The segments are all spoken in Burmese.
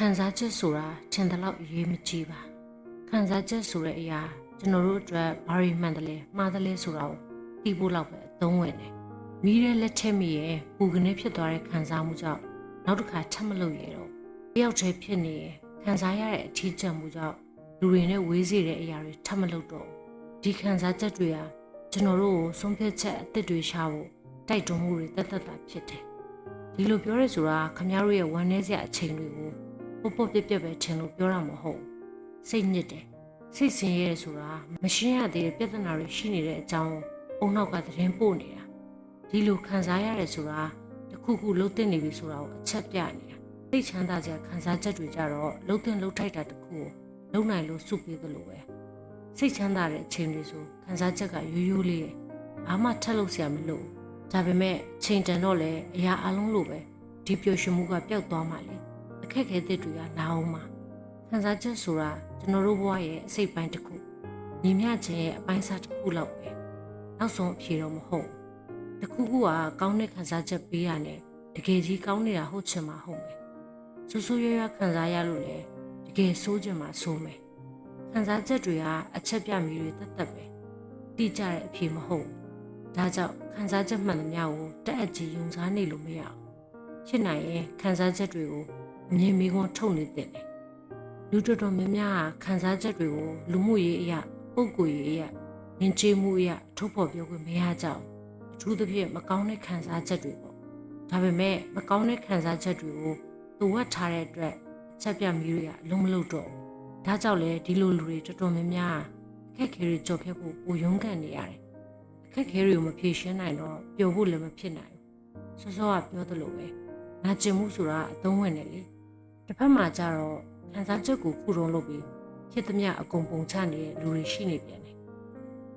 ခံစားချက်ဆိုတာထင်တယ်လို့အရေးမကြီးပါခံစားချက်ဆိုတဲ့အရာကျွန်တော်တို့အတွက်ဘာရီမှန်တယ်လဲမှားတယ်လဲဆိုတာကိုသိဖို့လောက်ပဲအသုံးဝင်တယ်မိရဲလက်ထက်မိရဲ့ပူကနေဖြစ်သွားတဲ့ခံစားမှုကြောင့်နောက်တစ်ခါထပ်မလုပ်ရတော့တယောက်တည်းဖြစ်နေရင်ခံစားရတဲ့အထီးကျန်မှုကြောင့်လူတွေနဲ့ဝေးစေတဲ့အရာတွေထပ်မလုပ်တော့ဘူးဒီခံစားချက်တွေဟာကျွန်တော်တို့ကိုဆုံးဖြတ်ချက်အသစ်တွေရှာဖို့တိုက်တွန်းမှုတွေတက်တက်တာဖြစ်တယ်ဒီလိုပြောရဲဆိုတာခမ ्या တို့ရဲ့ဝမ်းနည်းစရာအချိန်တွေကို ပုတ်ပုတ်ပြက်ပြက်ပဲထင်လို့ပြောတာမဟုတ်ဘူးစိတ်ညစ်တယ်စိတ်ဆင်းရဲတယ်ဆိုတာမရှင်းရသေးတဲ့ပြဿနာတွေရှိနေတဲ့အကြောင်းအုံနောက်ကသတင်းပို့နေတာဒီလိုခံစားရတယ်ဆိုတာတစ်ခုခုလှုပ်တင်နေပြီဆိုတာကိုအချက်ပြနေတာစိတ်ချမ်းသာစရာခံစားချက်တွေကြတော့လှုပ်တင်လှုပ်ထိုက်တာတစ်ခုကိုလုံနိုင်လို့စုပေးသလိုပဲစိတ်ချမ်းသာတဲ့အချိန်တွေဆိုခံစားချက်ကရိုးရိုးလေးရယ်ဘာမှထက်လို့ဆရာမလိုဘူးဒါပေမဲ့ချိန်တန်တော့လေအရာအလုံးလိုပဲဒီပျော်ရွှင်မှုကပျောက်သွားမှလေ အခက်အခဲတစ်တွေကလာအောင်မှာခံစားချက်ဆိုတာကျွန်တော်တို့ဘဝရဲ့အစိတ်ပိုင်းတစ်ခုညီမျှခြင်းရဲ့အပိုင်းစားတစ်ခုလောက်ပဲနောက်ဆုံးအဖြေတော့မဟုတ်ဘူးတစ်ခုခုကကောင်းတဲ့ခံစားချက်ပေးရတယ်တကယ်ကြီးကောင်းနေတာဟုတ်ချင်မှာဟုတ်မယ်ဆူဆူရွရွခံစားရလို့လေတကယ်ဆိုးချင်မှာဆိုးမယ်ခံစားချက်တွေကအချက်ပြမီတွေတက်တက်ပဲတိကျတဲ့အဖြေမဟုတ်ဘူးဒါကြောင့်ခံစားချက်မှန်သမျှကိုတက်အကြီးယုံစားနေလို့မရအောင်ဖြစ်နိုင်ရင်ခံစားချက်တွေကို အမြင်မိခွန်းထုတ်နေတဲ့တယ်လူတော်တော်များများကခံစားချက်တွေကိုလူမှုရေးအရာပုံကိုယ်ရေးအရာယဉ်ကျေးမှုအရာထုတ်ဖော်ပြောခွင့်မရကြဘူးအထူးသဖြင့်မကောင်းတဲ့ခံစားချက်တွေပေါ့ဒါပေမဲ့မကောင်းတဲ့ခံစားချက်တွေကိုသူဝတ်ထားတဲ့အတွက်အချက်ပြမီးတွေကအလုံးမလုံးတော့ဘူးဒါကြောင့်လေဒီလိုလူတွေတော်တော်များများအခက်အခဲတွေကြော်ဖြတ်ဖို့ပိုရုန်းကန်နေရတယ်အခက်အခဲတွေကိုမဖြေရှင်းနိုင်တော့ပျော်ဖို့လည်းမဖြစ်နိုင်ဘူးစောစောကပြောသလိုပဲနာကျင်မှုဆိုတာအသုံးဝင်တယ်လေ တစ်ဖက်မှာကျတော့ခံစားချက်ကိုခုတုံးလုပ်ပြီးဖြစ်သမျှအကုန်ပုံချနေတဲ့လူတွေရှိနေပြန်တယ်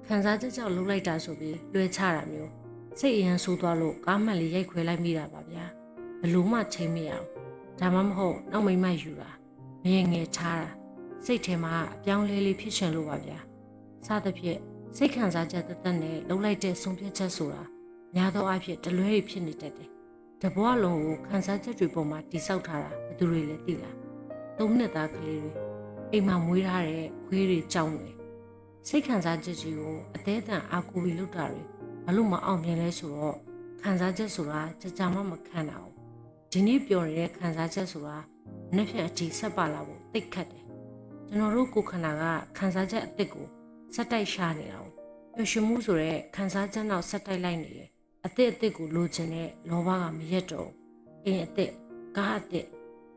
ခံစားချက်ကြောင့်လှုပ်လိုက်တာဆိုပြီးလွှဲချတာမျိုးစိတ်အရန်ဆိုးသွားလို့ကားမှန်လေးရိုက်ခွဲလိုက်မိတာပါဗျာဘလို့မှချိန်မရအောင်ဒါမှမဟုတ်နောက်မိမ့်မယူတာမရေငယ်ချတာစိတ်ထဲမှာအပြောင်းလဲလေးဖြစ်ချင်လို့ပါဗျာစသဖြင့်စိတ်ခံစားချက်တသက်နဲ့လှုပ်လိုက်တဲ့ဆုံးဖြတ်ချက်ဆိုတာများသောအားဖြင့်တလွဲတွေဖြစ်နေတတ်တယ် တဘွားလုံးကိုခန်းစားချက်တွေပေါ်မှာတိဆောက်ထားတာဘယ်သူတွေလဲသိလားသုံးနှစ်သားကလေးတွေအိမ်မှာမွေးထားတဲ့ခွေးတွေကြောင်းတွေစိတ်ခံစားချက်ကြီးကိုအသေးအံအာကူပြီးလုပ်တာတွေဘာလို့မအောင်မြင်လဲဆိုတော့ခံစားချက်ဆိုတာကြကြမှမခံတာဘူးဒီနေ့ပြောနေတဲ့ခံစားချက်ဆိုတာနှစ်ဖြတ်အထိဆက်ပါလာဖို့သိခတ်တယ်ကျွန်တော်တို့ကိုယ်ခန္ဓာကခံစားချက်အစ်စ်ကိုစက်တိုက်ရှာနေတာကိုပျော်ရွှင်မှုဆိုတဲ့ခံစားချက်နောက်စက်တိုက်လိုက်နေတယ် အသစ်အသစ်ကိုလိုချင်တဲ့လောဘကမရက်တော့ဘူးအိမ်အသစ်ကားအသစ်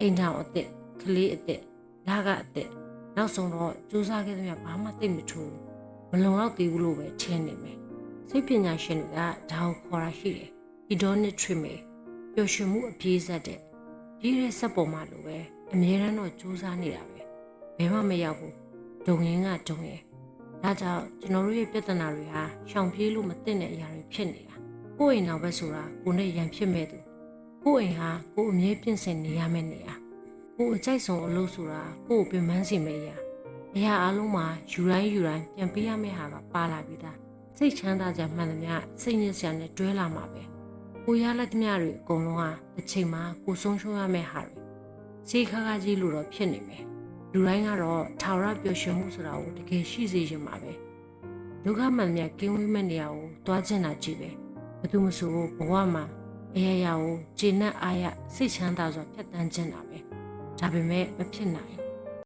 အိမ်ထောင်အသစ်ကလေးအသစ်လာကအသစ်နောက်ဆုံးတော့စူးစမ်းခဲ့သမျှဘာမှသိမထူးဘူးမလုံလောက်သေးဘူးလို့ပဲထင်နေမယ်စိတ်ပညာရှင်တွေကဒါကိုခေါ်တာရှိတယ် hedonic treatment ပျော်ရွှင်မှုအပြေးဆက်တဲ့ကြီးတဲ့စက်ပေါ်မှာလိုပဲအမြဲတမ်းတော့စူးစမ်းနေတာပဲဘယ်မှမရောက်ဘူးဒုံရင်ကဒုံရင်ဒါကြောင့်ကျွန်တော်တို့ရဲ့ပြဿနာတွေဟာရှောင်ပြေးလို့မသိတဲ့အရာတွေဖြစ်နေတာ ကိုယ့်အိမ်နောက်ပဲဆိုတာကိုနဲ့ရန်ဖြစ်မဲ့သူကိုယ့်အိမ်ဟာကိုယ်အမြဲပြင်ဆင်နေရမယ့်နေရာကိုယ်အကြိုက်ဆုံးအလုပ်ဆိုတာကိုယ့်ကိုပင်ပန်းစီမယ့်အရာအရာအလုံးမှာယူတိုင်းယူတိုင်းပြန်ပေးရမယ့်ဟာကပါလာပြီးသားစိတ်ချမ်းသာကြမှန်သမျှစိတ်ညစ်စရာနဲ့တွဲလာမှာပဲကိုရလက်သမျှတွေအကုန်လုံးဟာတစ်ချိန်မှာကိုဆုံးရှုံးရမယ့်ဟာတွေစိတ်ခါခါကြီးလို့တော့ဖြစ်နေမယ်လူတိုင်းကတော့ထာဝရပျော်ရွှင်မှုဆိုတာကိုတကယ်ရှိစေချင်မှာပဲဒုက္ခမှန်သမျှကင်းဝေးမဲ့နေရာကိုတွားချင်တာကြည့်ပဲ ဘသူမဆိုဘဝမှာအရာရာကိုဂျေနတ်အားရစိတ်ချမ်းသာစွာဖြတ်တန်းခြင်းတာပဲဒါပေမဲ့မဖြစ်နိုင်